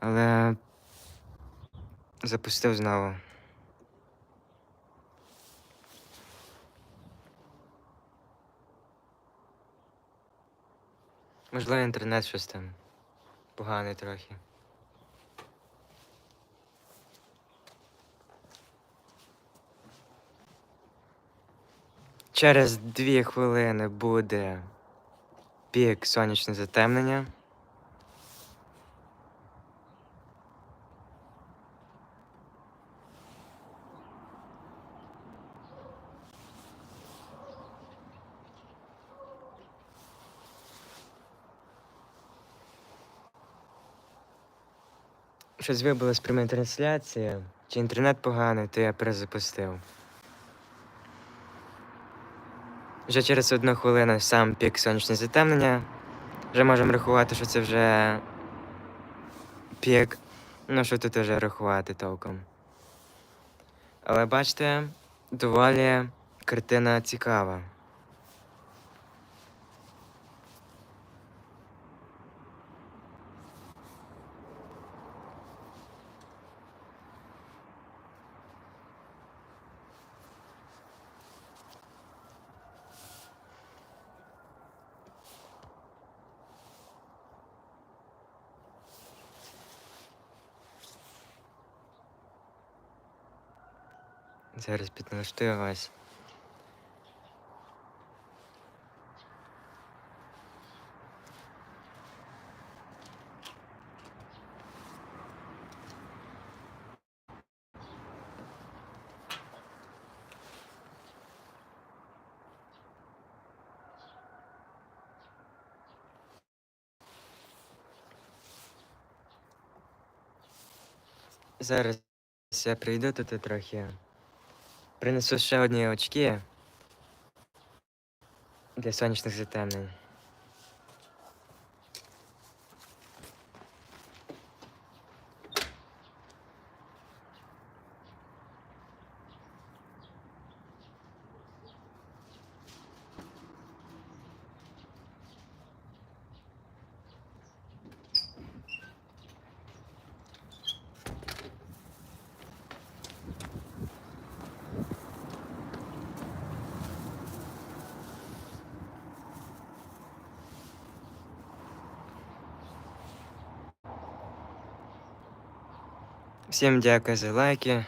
Але запустив знову. Можливо, інтернет щось там поганий трохи. Через дві хвилини буде пік сонячне затемнення. Щось вибило з прямої трансляції. Чи інтернет поганий, то я перезапустив. Вже через одну хвилину сам пік сонячне затемнення. Вже можемо рахувати, що це вже пік. Ну, що тут вже рахувати толком. Але бачите, доволі картина цікава. Зараз підналаштую вас. Зараз я прийду тут трохи. Принесу ще одні очки для сонячних затемнень. Всім дякую за лайки.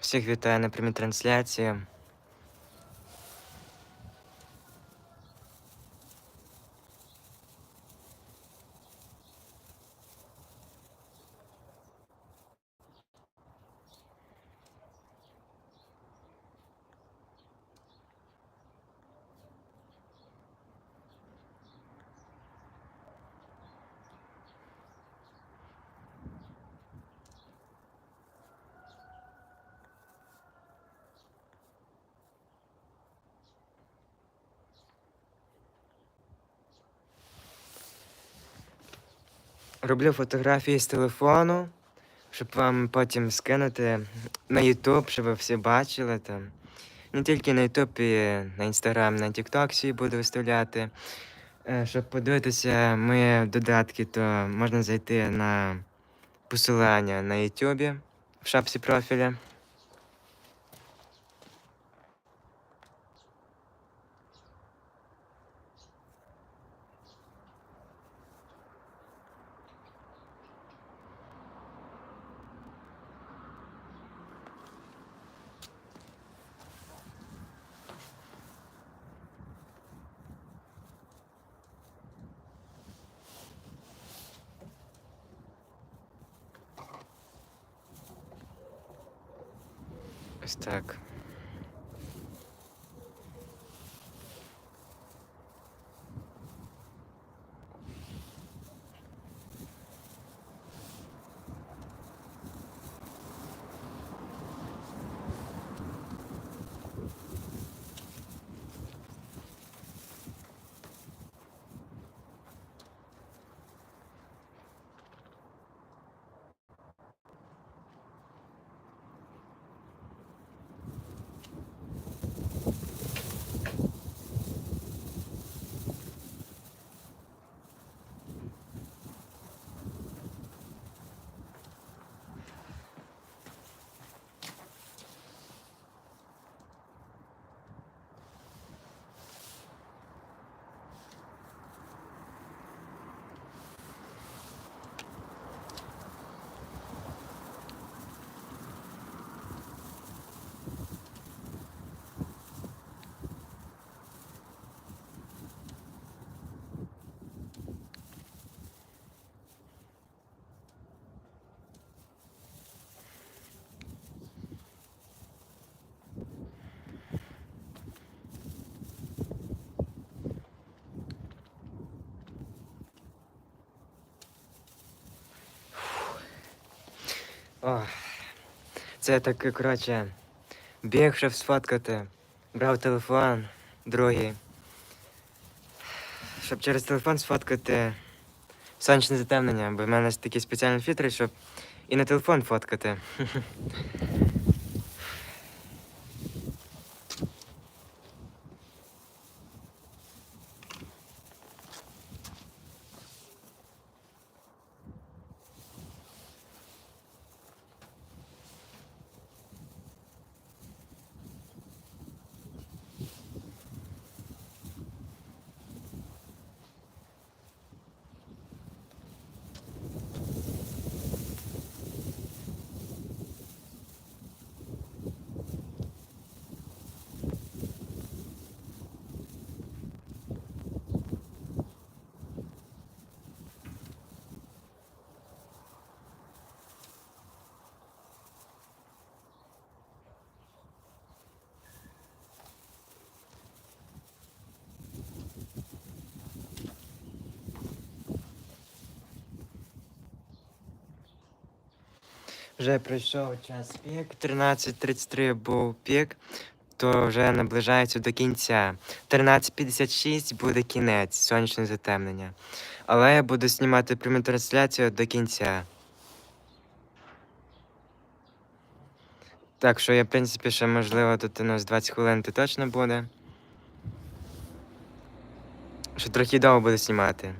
Всіх вітаю на прямій трансляції. Роблю фотографії з телефону, щоб вам потім скинути на Ютуб, щоб ви всі бачили там. Не тільки на Ютуб, і на Інстаграм, на TikTok всі буду виставляти. Е, Щоб подивитися мої додатки, то можна зайти на посилання на Ютубі в шапці профіля. Ось так. Ох. Це так, коротше, біг, щоб сфоткати. Брав телефон, другий. Щоб через телефон сфоткати сонячне затемнення, бо в мене такі спеціальні фільтри, щоб і на телефон фоткати. Вже пройшов час пік, 13.33 був пік, то вже наближається до кінця. 13.56 буде кінець, сонячне затемнення. Але я буду знімати пряму трансляцію до кінця. Так що я, в принципі, ще можливо тут у нас 20 хвилин то точно буде. Що трохи довго буду знімати.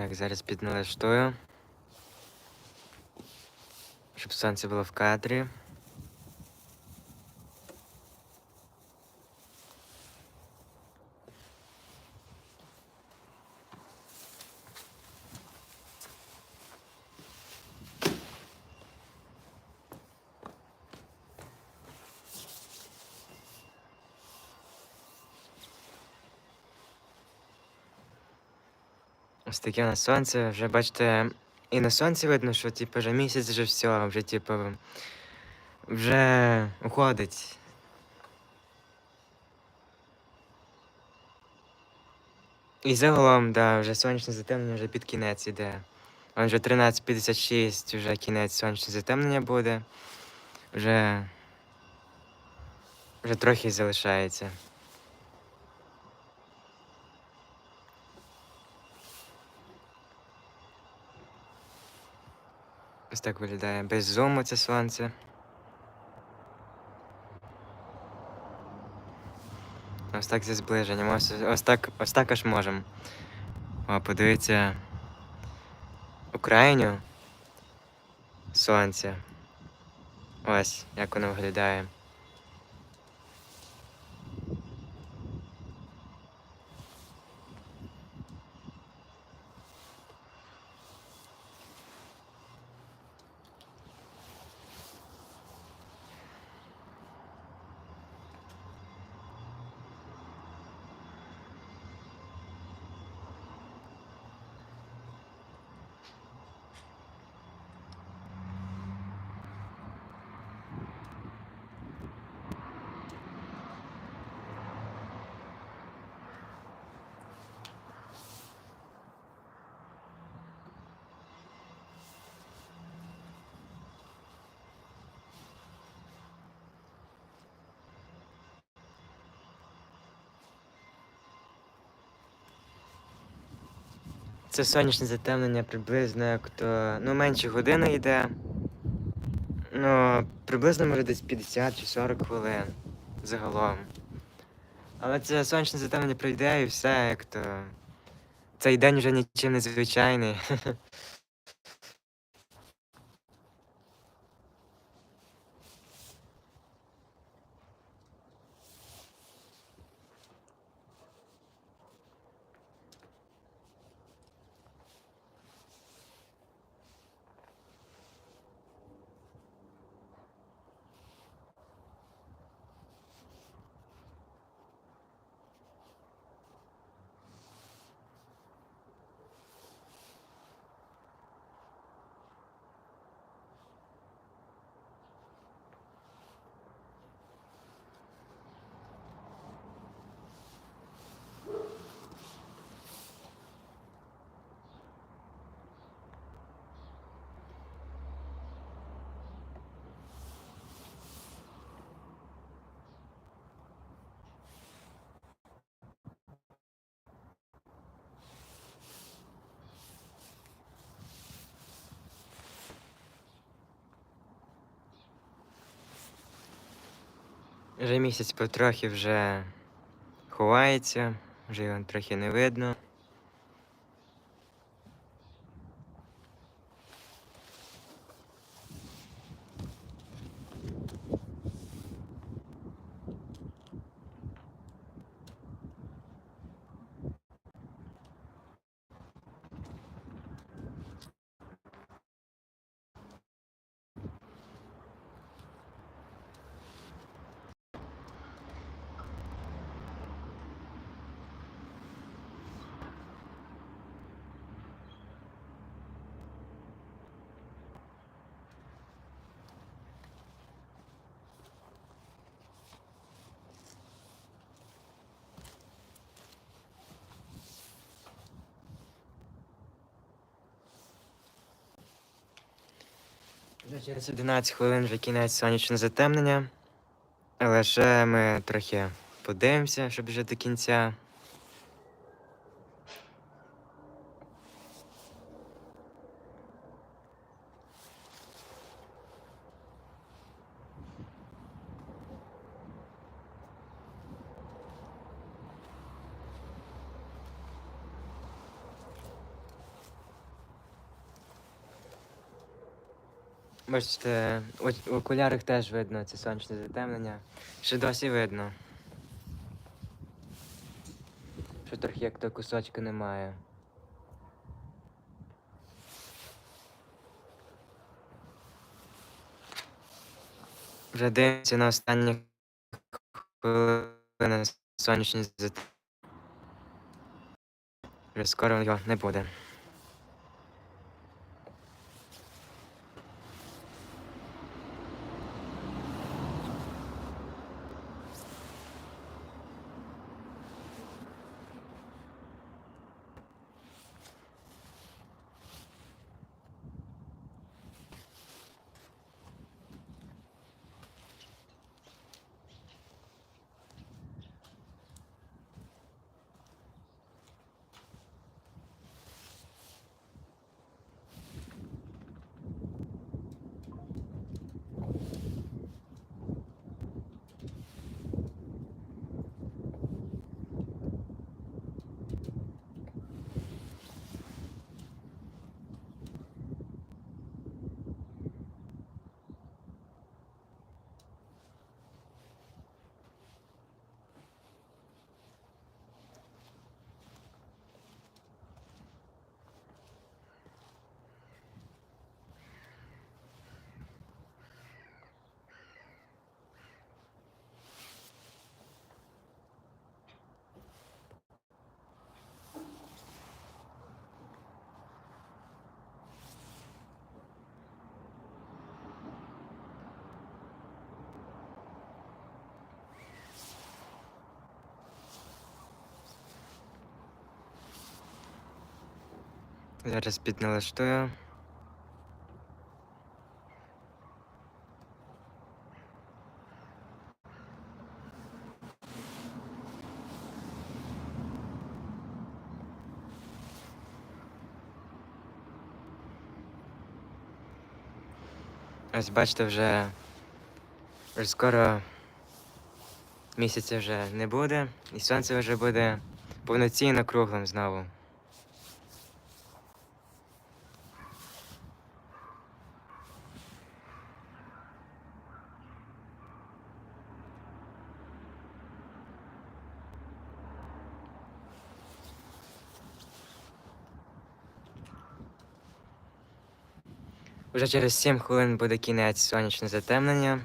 Так, зараз підналаштую. Щоб сонце було в кадрі. Ось таке на сонце. Вже бачите, і на сонці видно, що типу, вже місяць вже все, вже типу, вже уходить. І загалом, да, вже сонячне затемнення вже під кінець іде. Он вже 13.56, вже кінець сонячне затемнення буде. Вже. Вже трохи залишається. Ось так виглядає. Без зуму це сонце. Ось так зі зближенням. Ось, ось так, ось так аж можемо. О, подивіться. Україню. Сонце. Ось, як воно виглядає. Це сонячне затемнення приблизно як то, ну, менше години йде. Ну, приблизно може десь 50 чи 40 хвилин загалом. Але це сонячне затемнення пройде і все, як то. Цей день вже нічим не звичайний. Вже місяць потрохи вже ховається, вже його трохи не видно. Вже через 11 хвилин вже кінець сонячного затемнення. Але ще ми трохи подивимося, щоб вже до кінця. Бачите, в окулярах теж видно це сонячне затемнення. Ще досі видно. Що трохи як то кусочка немає. Вже дивимося на останні хвилини сонячні затемнення. Вже скоро його не буде. Зараз підналаштую. Ось бачите, вже, скоро місяця вже не буде, і сонце вже буде повноцінно круглим знову. Уже через 7 хвилин буде кінець сонячне затемнення.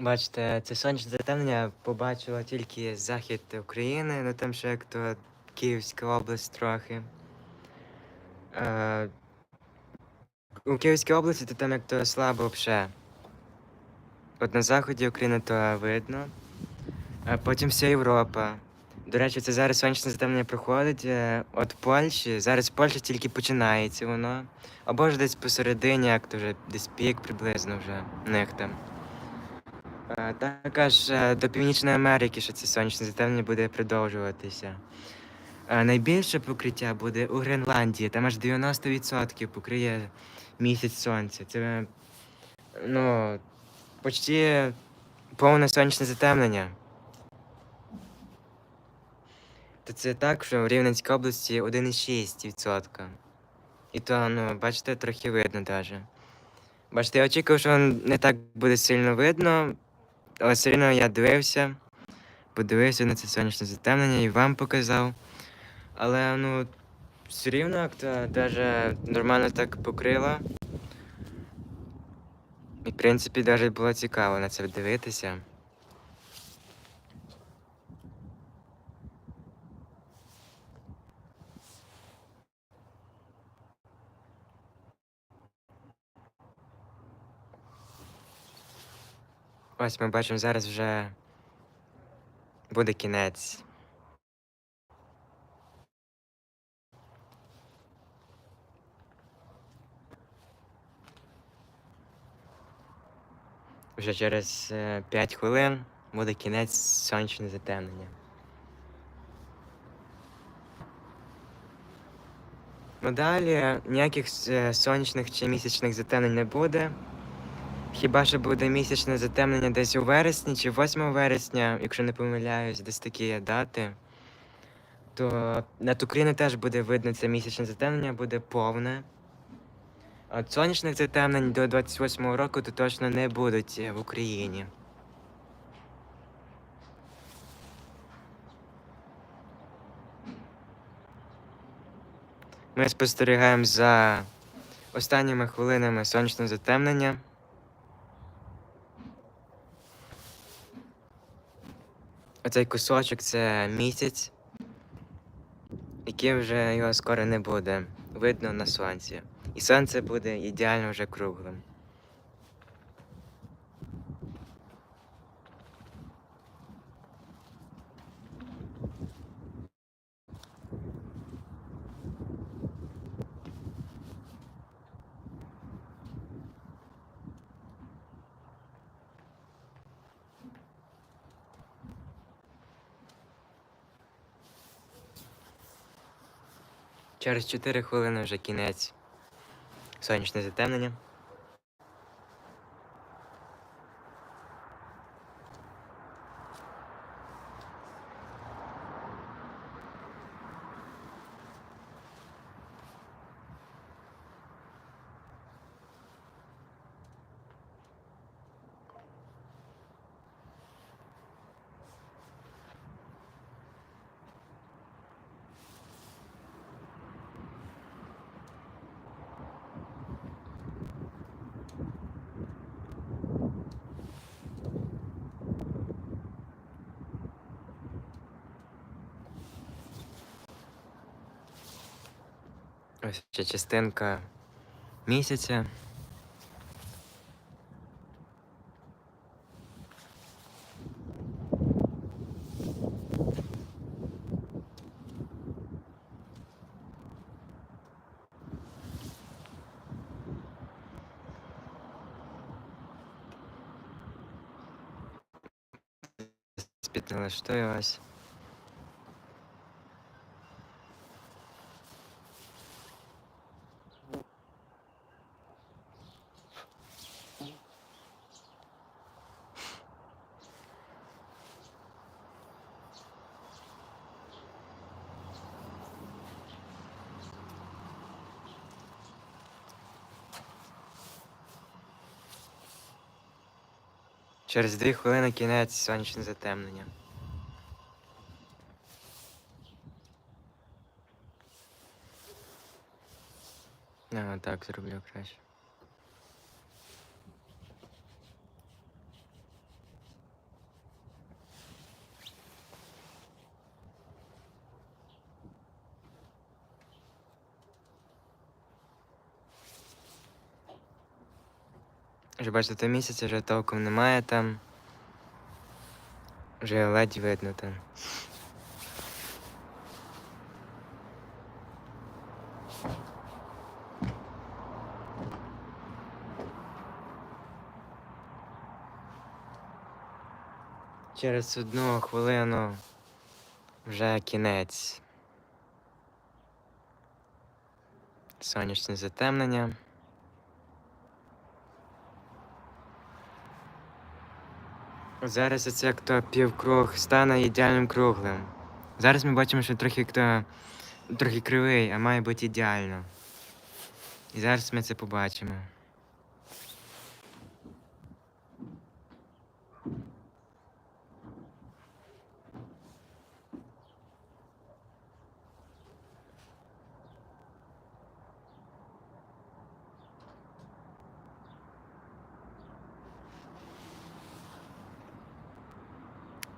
Бачите, це сонячне затемнення побачила тільки захід України, ну там ще як то Київська область трохи. Е, у Київській області то там як то слабо взагалі. От на заході України то видно. А потім вся Європа. До речі, це зараз сонячне затемнення проходить. е, От Польщі. Зараз в Польщі тільки починається воно. Або ж десь посередині, як то вже десь пік приблизно вже них там. Е, Також е, до Північної Америки, що це сонячне затемнення буде продовжуватися. Е, Найбільше покриття буде у Гренландії, там аж 90% покриє місяць сонця. Це ну, почти повне сонячне затемнення. То це так, що в Рівненській області 1,6%. І то, ну, бачите, трохи видно навіть. Бачите, я очікував, що не так буде сильно видно, але все одно я дивився, подивився на це сонячне затемнення і вам показав. Але ну, все рівно навіть нормально так покрила. І в принципі навіть було цікаво на це дивитися. Ось ми бачимо, зараз вже буде кінець. Вже через 5 хвилин буде кінець сонячне затемнення. Ну далі ніяких е, сонячних чи місячних затемнень не буде. Хіба що буде місячне затемнення десь у вересні чи 8 вересня, якщо не помиляюсь, десь такі є дати. То над Україною теж буде видно це місячне затемнення, буде повне. От сонячних затемнень до 28-го року то точно не будуть е, в Україні. Ми спостерігаємо за останніми хвилинами сонячного затемнення. Оцей кусочок це місяць, який вже його скоро не буде видно на сонці. І сонце буде ідеально вже круглим. Через 4 хвилини вже кінець. Сонячне затемнення. Ось ще частинка місяця. Спід налаштуювась. Через дві хвилини кінець сонячне затемнення. А, так зроблю краще. Вже бачите, то місяця вже толком немає там. Вже ледь видно там. Через одну хвилину вже кінець. Сонячне затемнення. Зараз це як то півкруг стане ідеальним круглим. Зараз ми бачимо, що трохи хто трохи кривий, а має бути ідеально. І зараз ми це побачимо.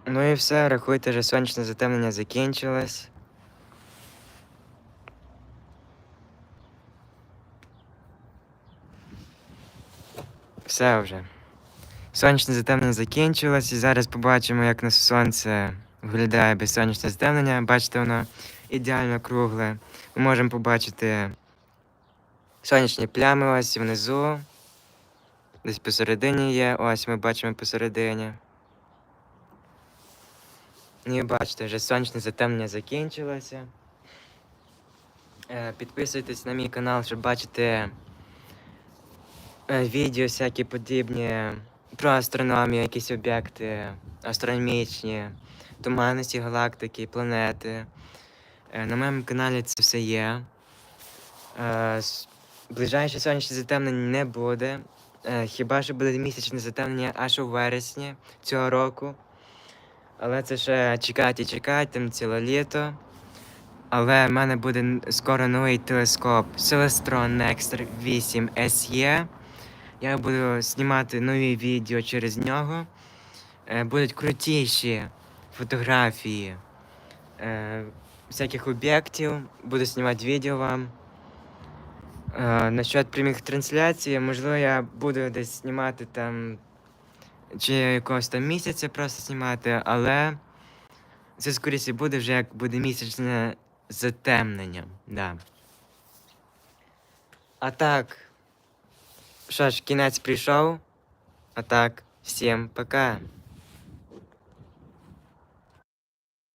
Ну і все, рахуйте, вже сонячне затемнення закінчилось. Все вже. Сонячне затемнення закінчилось, і зараз побачимо, як на сонце виглядає без сонячне затемнення. Бачите, воно ідеально кругле. Ми можемо побачити сонячні плями ось внизу. Десь посередині є. Ось ми бачимо посередині. Ну, І бачите, вже сонячне затемнення закінчилося. Е, Підписуйтесь на мій канал, щоб бачити е, відео всякі подібні про астрономію, якісь об'єкти астрономічні, туманності галактики, планети. Е, На моєму каналі це все є. Ближайше сонячне затемнення не буде. Хіба що буде місячне затемнення аж у вересні цього року. Але це ще чекати і чекати, там ціле літо. Але в мене буде скоро новий телескоп Celestron Next 8 SE. Я буду знімати нові відео через нього. Е, Будуть крутіші фотографії е, всяких об'єктів. Буду знімати відео вам. Е, насчет прямих трансляцій, можливо, я буду десь знімати там чи якогось там місяця просто знімати, але це скоріше буде вже як буде місячне затемнення. Да. А так, що ж, кінець прийшов. А так, всім пока.